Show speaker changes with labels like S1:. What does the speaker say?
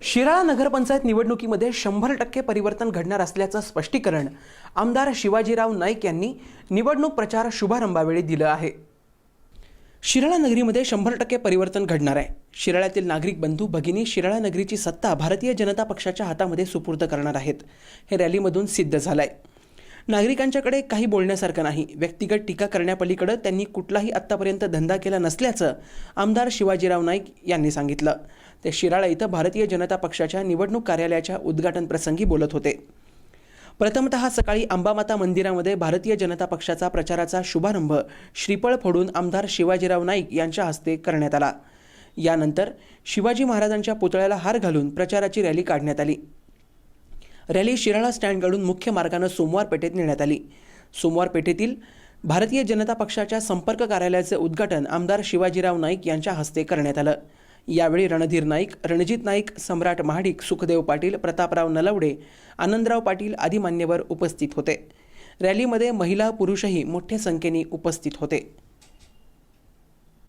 S1: शिराळा नगरपंचायत निवडणुकीमध्ये शंभर टक्के परिवर्तन घडणार असल्याचं स्पष्टीकरण आमदार शिवाजीराव नाईक यांनी निवडणूक प्रचार शुभारंभावेळी दिलं आहे. शिराळा नगरीमध्ये शंभर टक्के परिवर्तन घडणार आहे. शिराळ्यातील नागरिक बंधू भगिनी शिराळा नगरीची सत्ता भारतीय जनता पक्षाच्या हातामध्ये सुपूर्द करणार आहेत. हे रॅलीमधून सिद्ध झालं आहे नागरिकांच्याकडे काही बोलण्यासारखं नाही. व्यक्तिगत टीका करण्यापलीकडे त्यांनी कुठलाही आत्तापर्यंत धंदा केला नसल्याचं आमदार शिवाजीराव नाईक यांनी सांगितलं. ते शिराळा इथं भारतीय जनता पक्षाच्या निवडणूक कार्यालयाच्या उद्घाटन प्रसंगी बोलत होते. प्रथमतः सकाळी अंबामाता मंदिरामध्ये भारतीय जनता पक्षाचा प्रचाराचा शुभारंभ श्रीफळ फोडून आमदार शिवाजीराव नाईक यांच्या हस्ते करण्यात आला. यानंतर शिवाजी महाराजांच्या पुतळ्याला हार घालून प्रचाराची रॅली काढण्यात आली. रॅली शिराळा स्टँडकडून मुख्य मार्गानं सोमवार पेठेत नेण्यात आली. सोमवार पेठेतील भारतीय जनता पक्षाच्या संपर्क कार्यालयाचे उद्घाटन आमदार शिवाजीराव नाईक यांच्या हस्ते करण्यात आलं. यावेळी रणधीर नाईक रणजित नाईक सम्राट महाडिक सुखदेव पाटील प्रतापराव नलवडे आनंदराव पाटील आदी मान्यवर उपस्थित होते. रॅलीमध्ये महिला पुरुषही मोठ्या संख्येने उपस्थित होते.